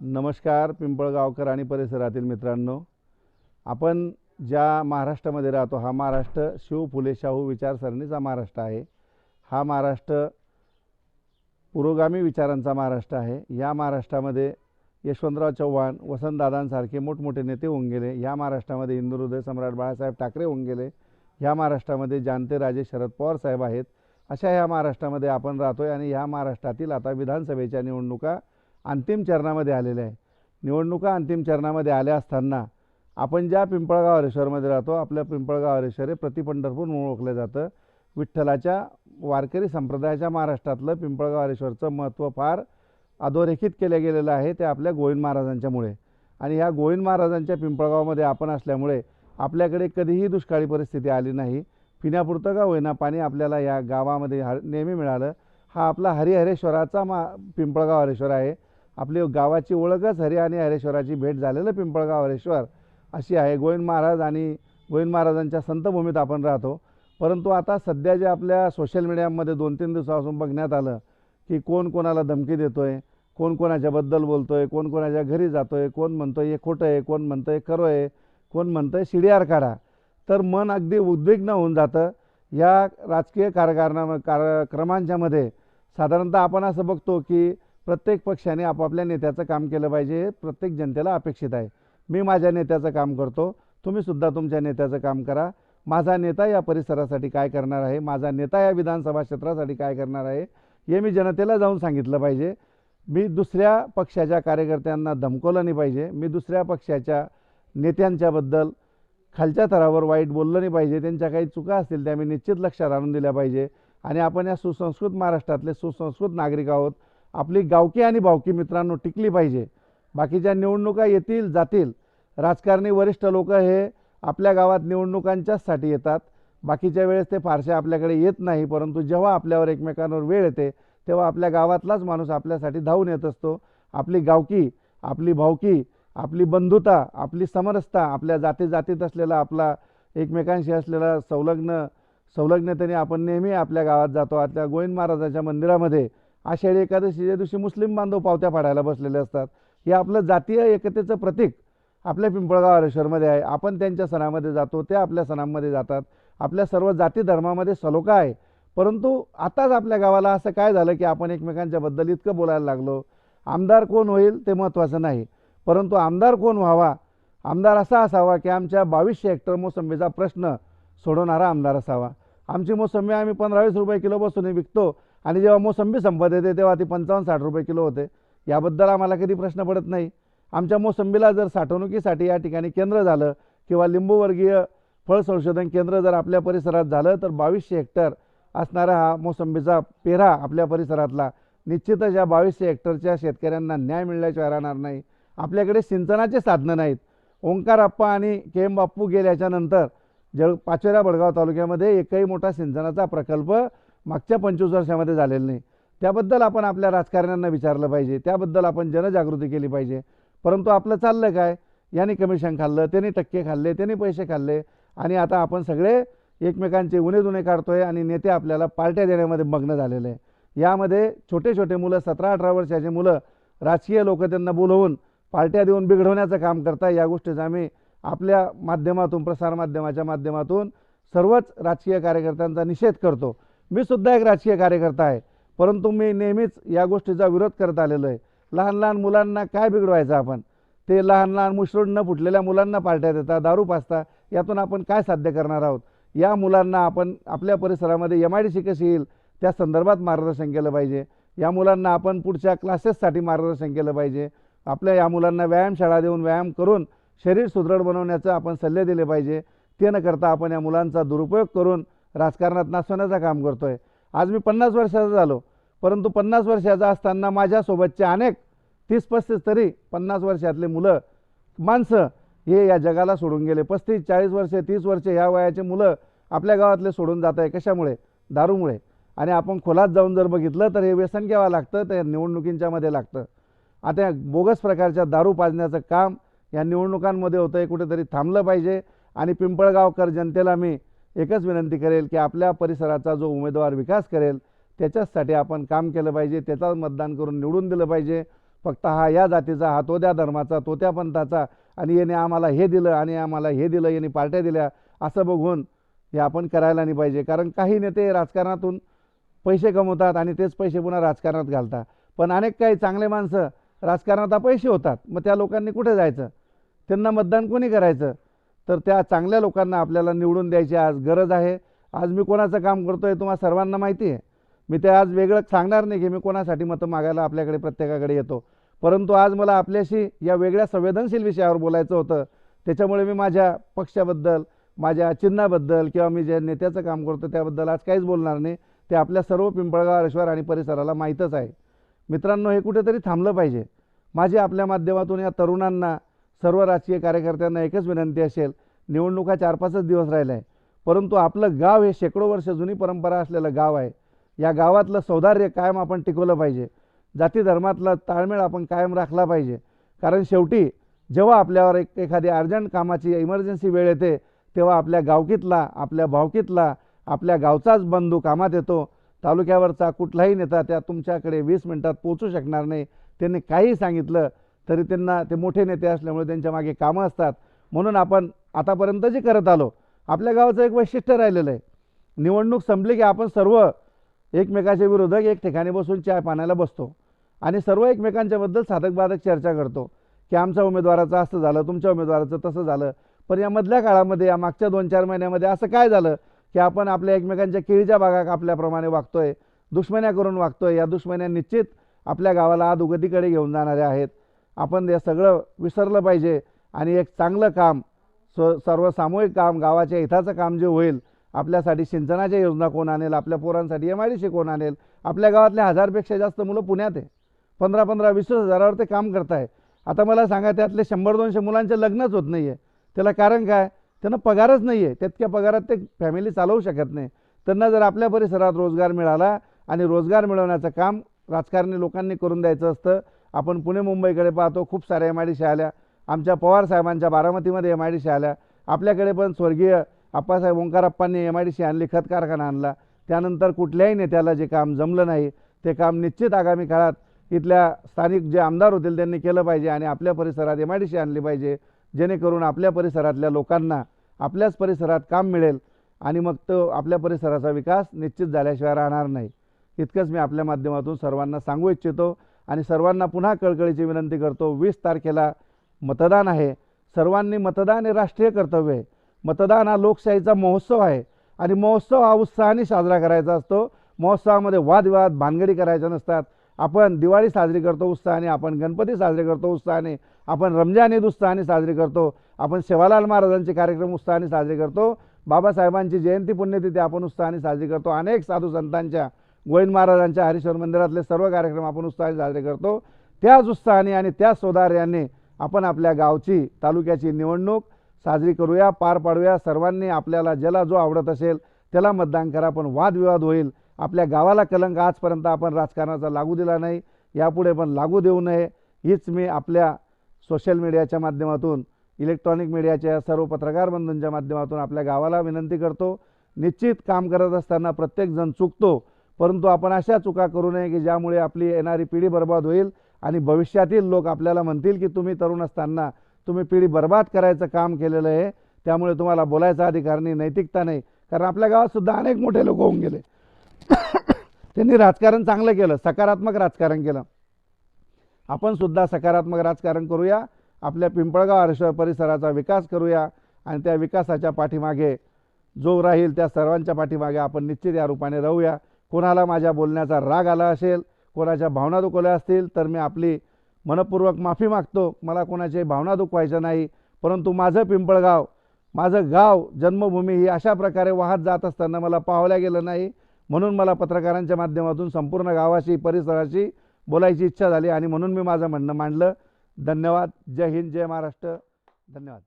नमस्कार पिंपळगावकर आणि परिसरातील मित्रांनो. आपण ज्या महाराष्ट्रामध्ये राहतो हा महाराष्ट्र शिव फुले शाहू विचारसरणीचा महाराष्ट्र आहे. हा महाराष्ट्र पुरोगामी विचारांचा महाराष्ट्र आहे. या महाराष्ट्रामध्ये यशवंतराव चव्हाण वसंतदादांसारखे मोठमोठे नेते होऊन गेले. या महाराष्ट्रामध्ये हिंदुहृदय सम्राट बाळासाहेब ठाकरे होऊन गेले. ह्या महाराष्ट्रामध्ये जानते राजे शरद पवार साहेब आहेत. अशा ह्या महाराष्ट्रामध्ये आपण राहतो आहे आणि ह्या महाराष्ट्रातील आता विधानसभेच्या निवडणुका अंतिम चरणामध्ये आलेले आहे. निवडणुका अंतिम चरणामध्ये आल्या असताना आपण ज्या पिंपळगाव हरेश्वरमध्ये राहतो आपल्या पिंपळगाव हरेश्वर हे प्रतिपंढरपूर म्हणून ओळखलं जातं. विठ्ठलाच्या वारकरी संप्रदायाच्या महाराष्ट्रातलं पिंपळगाव हरेश्वरचं महत्त्व फार अधोरेखित केलं गेलेलं आहे ते आपल्या गोविंद महाराजांच्यामुळे. आणि ह्या गोविंद महाराजांच्या पिंपळगावमध्ये आपण असल्यामुळे आपल्याकडे कधीही दुष्काळी परिस्थिती आली नाही. पिण्यापुरतं का होईना पाणी आपल्याला या गावामध्ये हर नेहमी मिळालं. हा आपला हरिहरेश्वराचा मा पिंपळगाव हरेश्वर आहे. आपली गावाची ओळखच हरी आणि हरेश्वराची भेट झालेलं पिंपळगाव हरेश्वर. अशी आहे. गोविंद महाराज आणि गोविंद महाराजांच्या संतभूमीत आपण राहतो. परंतु आता सध्या जे आपल्या सोशल मीडियामध्ये दोन तीन दिवसापासून बघण्यात आलं की कोण कोणाला धमकी देतो आहे कोण कोणाच्याबद्दल बोलतो आहे कोण कोणाच्या घरी जातो आहे कोण म्हणतो आहे हे खोटं आहे कोण म्हणतं आहे खरं आहे कोण म्हणतं आहे शिडीआर काढा. तर मन अगदी उद्विग्न होऊन जातं. या राजकीय कारकारणा कार्यक्रमांच्यामध्ये साधारणतः आपण असं बघतो की प्रत्येक पक्षाने आपापल्या नेत्याचं काम केलं पाहिजे हे प्रत्येक जनतेला अपेक्षित आहे. मी माझ्या नेत्याचं काम करतो तुम्हीसुद्धा तुमच्या नेत्याचं काम करा. माझा नेता या परिसरासाठी काय करणार आहे? माझा नेता या विधानसभा क्षेत्रासाठी काय करणार आहे? हे मी जनतेला जाऊन सांगितलं पाहिजे. मी दुसऱ्या पक्षाच्या कार्यकर्त्यांना धमकवलं नाही पाहिजे. मी दुसऱ्या पक्षाच्या नेत्यांच्याबद्दल खालच्या थरावर वाईट बोललं नाही पाहिजे. त्यांच्या काही चुका असतील त्या मी निश्चित लक्षात आणून दिल्या पाहिजे. आणि आपण या सुसंस्कृत महाराष्ट्रातले सुसंस्कृत नागरिक आहोत आपली गावकी आणि भावकी मित्रांनो टिकली पाहिजे. बाकीच्या निवडणुका येतील जातील. राजकारणी वरिष्ठ लोक हे आपल्या गावात निवडणुकांच्याचसाठी येतात. बाकीच्या वेळेस ते फारसे आपल्याकडे येत नाही परंतु जेव्हा आपल्यावर एकमेकांवर वेळ येते तेव्हा आपल्या गावातलाच माणूस आपल्यासाठी धावून येत असतो. आपली गावकी आपली भावकी आपली बंधुता आपली समरसता आपल्या जाती जातीत असलेला आपला एकमेकांशी असलेला संलग्न संलग्नतेने आपण नेहमी आपल्या गावात जातो. आपल्या गोविंद महाराजाच्या मंदिरामध्ये आषाढी एकादशीच्या दिवशी मुस्लिम बांधव पावत्या पाडायला बसलेले असतात. हे आपलं जातीय एकतेचं प्रतीक आपल्या पिंपळगाव हरेश्वरमध्ये आहे. आपण त्यांच्या सणामध्ये जातो ते आपल्या सणांमध्ये जातात. आपल्या सर्व जाती धर्मामध्ये सलोखा आहे. परंतु आताच आपल्या गावाला असं काय झालं की आपण एकमेकांच्याबद्दल इतकं बोलायला लागलो? आमदार कोण होईल ते महत्त्वाचं नाही. परंतु आमदार कोण व्हावा? आमदार असा असावा की आमच्या बावीसशे हेक्टर मोसंबीचा प्रश्न सोडवणारा आमदार असावा. आमची मोसंबी आम्ही पंधरा वीस रुपये किलो बसून विकतो. आणि जेव्हा मोसंबी संपत येते तेव्हा ती पंचावन्न साठ रुपये किलो होते. याबद्दल आम्हाला कधी प्रश्न पडत नाही. आमच्या मोसंबीला जर साठवणुकीसाठी या ठिकाणी केंद्र झालं किंवा लिंबूवर्गीय फळ संशोधन केंद्र जर आपल्या परिसरात झालं तर बावीसशे हेक्टर असणारा हा मोसंबीचा पेरा आपल्या परिसरातला निश्चितच या बावीसशे हेक्टरच्या शेतकऱ्यांना न्याय मिळल्याशिवाय राहणार नाही. आपल्याकडे सिंचनाचे साधनं नाहीत. ओंकार आप्पा आणि के एम बाप्पू गेल्याच्यानंतर जळ पाचोऱ्या बडगाव तालुक्यामध्ये एकही मोठा सिंचनाचा प्रकल्प मागच्या पंचवीस वर्षामध्ये झालेलं नाही. त्याबद्दल आपण आपल्या राजकारण्यांना विचारलं पाहिजे. त्याबद्दल आपण जनजागृती केली पाहिजे. परंतु आपलं चाललं काय? यांनी कमिशन खाल्लं त्यांनी टक्के खाल्ले त्यांनी पैसे खाल्ले आणि आता आपण सगळे एकमेकांचे उणे दुणे काढतोय आणि नेते आपल्याला पार्ट्या देण्यामध्ये मग्न झालेले आहे. यामध्ये छोटे छोटे मुलं सतरा अठरा वर्षाचे मुलं राजकीय लोक त्यांना बोलवून पार्ट्या देऊन बिघडवण्याचं काम करताय. या गोष्टीचा आम्ही आपल्या माध्यमातून प्रसारमाध्यमाच्या माध्यमातून सर्वच राजकीय कार्यकर्त्यांचा निषेध करतो. मी सुद्धा एक राजकीय कार्यकर्ता आहे. परंतु मी नेहमीच या गोष्टीचा विरोध करत आलेलो आहे. लहान लहान मुलांना काय बिघडवायचं आपण? ते लहान लहान मुश्रूड न फुटलेल्या मुलांना पार्ट्या देतात दारू पाचता यातून आपण काय साध्य करणार आहोत? या मुलांना आपण आपल्या परिसरामध्ये एम आय डी सी कशी येईल? त्या संदर्भात मार्गदर्शन केलं पाहिजे. या मुलांना आपण पुढच्या क्लासेससाठी मार्गदर्शन केलं पाहिजे. आपल्या या मुलांना व्यायामशाळा देऊन व्यायाम करून शरीर सुदृढ बनवण्याचं आपण सल्ले दिले पाहिजे. ते न करता आपण या मुलांचा दुरुपयोग करून राजकारणात नाचवण्याचं काम करतो आहे आज मी पन्नास वर्षाचा झालो. परंतु पन्नास वर्षाचा असताना माझ्यासोबतचे अनेक तीस पस्तीस तरी पन्नास वर्षातले मुलं माणसं हे या जगाला सोडून गेले. पस्तीस चाळीस वर्षे तीस वर्षे ह्या वयाचे मुलं आपल्या गावातले सोडून जात आहे. कशामुळे? दारूमुळे. आणि आपण खोलात जाऊन जर बघितलं तर हे व्यसन घ्यावं लागतं तर निवडणुकींच्यामध्ये लागतं. आता बोगस प्रकारच्या दारू पाजण्याचं काम या निवडणुकांमध्ये होतं आहे कुठेतरी थांबलं पाहिजे. आणि पिंपळगावकर जनतेला मी एकच विनंती करेल की आपल्या परिसराचा जो उमेदवार विकास करेल त्याच्याचसाठी आपण काम केलं पाहिजे त्याचाच मतदान करून निवडून दिलं पाहिजे. फक्त हा या जातीचा हा तो त्या धर्माचा तो त्या पंथाचा आणि याने आम्हाला हे दिलं आणि आम्हाला हे दिलं याने पार्ट्या दिल्या असं बघून हे आपण करायला नाही पाहिजे. कारण काही नेते राजकारणातून पैसे कमवतात आणि तेच पैसे पुन्हा राजकारणात घालतात. पण अनेक काही चांगले माणसं राजकारणात पैसे होतात. मग त्या लोकांनी कुठे जायचं? त्यांना मतदान कोणी करायचं? तर त्या चांगल्या लोकांना आपल्याला निवडून द्यायची आज गरज आहे. आज मी कोणाचं काम करतो आहे तुम्हाला सर्वांना माहिती आहे. मी ते आज वेगळं सांगणार नाही की मी कोणासाठी मतं मागायला आपल्याकडे प्रत्येकाकडे येतो. परंतु आज मला आपल्याशी या वेगळ्या संवेदनशील विषयावर बोलायचं होतं. त्याच्यामुळे मी माझ्या पक्षाबद्दल माझ्या चिन्हाबद्दल किंवा मी ज्या नेत्याचं काम करतो त्याबद्दल आज काहीच बोलणार नाही. ते आपल्या सर्व पिंपळगाव हरेश्वर आणि परिसराला माहीतच आहे. मित्रांनो हे कुठेतरी थांबलं पाहिजे. माझी आपल्या माध्यमातून या तरुणांना सर्व राजकीय कार्यकर्त्यांना एकच विनंती असेल निवडणुका चार पाचच दिवस राहिला आहे परंतु आपलं गाव हे शेकडो वर्ष जुनी परंपरा असलेलं गाव आहे. या गावातलं सौंदर्य कायम आपण टिकवलं पाहिजे. जाती धर्मातला ताळमेळ आपण कायम राखला पाहिजे. कारण शेवटी जेव्हा आपल्यावर एक एखादी अर्जंट कामाची इमर्जन्सी वेळ येते तेव्हा आपल्या गावकीतला आपल्या भावकीतला आपल्या गावचाच बंधू कामात येतो. तालुक्यावरचा कुठलाही नेता त्या तुमच्याकडे वीस मिनटात पोचू शकणार नाही. त्यांनी काही सांगितलं तरी त्यांना ते मोठे नेते असल्यामुळे त्यांच्या मागे कामं असतात. म्हणून आपण आतापर्यंत जे करत आलो आपल्या गावाचं एक वैशिष्ट्य राहिलेलं आहे. निवडणूक संपली की आपण सर्व एकमेकाच्या विरोधक एक ठिकाणी बसून चाय पाण्याला बसतो. आणि सर्व एकमेकांच्याबद्दल साधकबाधक चर्चा करतो. की आमच्या उमेदवाराचं असं झालं तुमच्या उमेदवाराचं तसं झालं. पण या मधल्या काळामध्ये या मागच्या दोन चार महिन्यामध्ये असं काय झालं की आपण आपल्या एकमेकांच्या केळीच्या बागा कापल्याप्रमाणे वागतोय दुश्मन्या करून वागतोय. या दुश्मन्या निश्चित आपल्या गावाला अधोगतीकडे घेऊन जाणाऱ्या आहेत. आपण हे सगळं विसरलं पाहिजे. आणि एक चांगलं काम स्व सर्व सामूहिक काम गावाच्या हिताचं काम जे होईल आपल्यासाठी सिंचनाच्या योजना कोण आणेल आपल्या पोरांसाठी एम आय डी सी कोण आणेल? आपल्या गावातल्या हजारपेक्षा जास्त मुलं पुण्यात आहे. पंधरा पंधरा वीस हजारावर ते काम करत आहे आता मला सांगा त्यातले शंभर दोनशे मुलांचे लग्नच होत नाही आहे त्याला कारण काय? त्यांना पगारच नाही आहे तितक्या पगारात ते फॅमिली चालवू शकत नाही. त्यांना जर आपल्या परिसरात रोजगार मिळाला आणि रोजगार मिळवण्याचं काम राजकारणी लोकांनी करून द्यायचं असतं आपण पुणे मुंबईकडे पाहतो खूप साऱ्या एम आय डी सी आल्या. आमच्या पवार साहेबांच्या बारामतीमध्ये एम आय डी सी आल्या. आपल्याकडे पण स्वर्गीय आप्पासाहेब ओंकारप्पांनी एम आय डी सी आणली खत कारखाना आणला. त्यानंतर कुठल्याही नेत्याला जे काम जमलं नाही ते काम निश्चित आगामी काळात इथल्या स्थानिक जे आमदार होतील त्यांनी केलं पाहिजे आणि आपल्या परिसरात एम आय डी सी आणली पाहिजे जेणेकरून आपल्या परिसरातल्या लोकांना आपल्याच परिसरात काम मिळेल आणि मग तो आपल्या परिसराचा विकास निश्चित झाल्याशिवाय राहणार नाही. इतकंच मी आपल्या माध्यमातून सर्वांना सांगू इच्छितो. आणि सर्वांना पुन्हा कळकळीची विनंती करतो वीस तारखेला मतदान आहे. सर्वांनी मतदान हे राष्ट्रीय कर्तव्य आहे. मतदान हा लोकशाहीचा महोत्सव आहे आणि महोत्सव हा उत्साहाने साजरा करायचा असतो. महोत्सवामध्ये वादविवाद भानगडी करायच्या नसतात. आपण दिवाळी साजरी करतो उत्साहाने आपण गणपती साजरे करतो उत्साहाने आपण रमजान ईद उत्साहाने साजरी करतो आपण सेवालाल महाराजांचे कार्यक्रम उत्साहाने साजरे करतो बाबासाहेबांची जयंती पुण्यतिथी आपण उत्साहाने साजरी करतो. अनेक साधू संतांच्या गोविंद महाराजांच्या हरीश्वर मंदिरातले सर्व कार्यक्रम आपण उत्साहाने साजरे करतो. त्याच उत्साहाने आणि त्याच सौदार्याने आपण आपल्या गावची तालुक्याची निवडणूक साजरी करूया पार पाडूया. सर्वांनी आपल्याला ज्याला जो आवडत असेल त्याला मतदान करा पण वादविवाद होईल. आपल्या गावाला कलंक आजपर्यंत आपण राजकारणाचा लागू दिला नाही. यापुढे पण लागू देऊ नये. हीच मी आपल्या सोशल मीडियाच्या माध्यमातून इलेक्ट्रॉनिक मीडियाच्या सर्व पत्रकार बंधूंच्या माध्यमातून आपल्या गावाला विनंती करतो. निश्चित काम करत असताना प्रत्येकजण चुकतो. परंतु आपण अशा चुका करू नये की ज्यामुळे आपली येणारी पिढी बर्बाद होईल आणि भविष्यातील लोक आपल्याला म्हणतील की तुम्ही तरुण असताना तुम्ही पिढी बर्बाद करायचं काम केलेलं आहे. त्यामुळे तुम्हाला बोलायचा अधिकार नाही नैतिकता नाही. कारण आपल्या गावात सुद्धा अनेक मोठे लोक होऊन गेले. त्यांनी राजकारण चांगलं केलं सकारात्मक राजकारण केलं. आपण सुद्धा सकारात्मक राजकारण करूया आपल्या पिंपळगाव आरश्वर परिसराचा विकास करूया आणि त्या विकासाच्या पाठीमागे जो राहील त्या सर्वांच्या पाठीमागे आपण निश्चित या रूपाने राहूया. कोणाला माझ्या बोलण्याचा राग आला असेल कोणाच्या भावना दुखवल्या असतील तर मी आपली मनपूर्वक माफी मागतो. मला कोणाच्याही भावना दुखवायच्या नाही. परंतु माझं पिंपळगाव माझं गाव जन्मभूमी ही अशा प्रकारे वाहत जात असताना मला पाहवल्या गेलं नाही. म्हणून मला पत्रकारांच्या माध्यमातून संपूर्ण गावाशी परिसराशी बोलायची इच्छा झाली आणि म्हणून मी माझं म्हणणं मांडलं. धन्यवाद. जय हिंद जय महाराष्ट्र. धन्यवाद.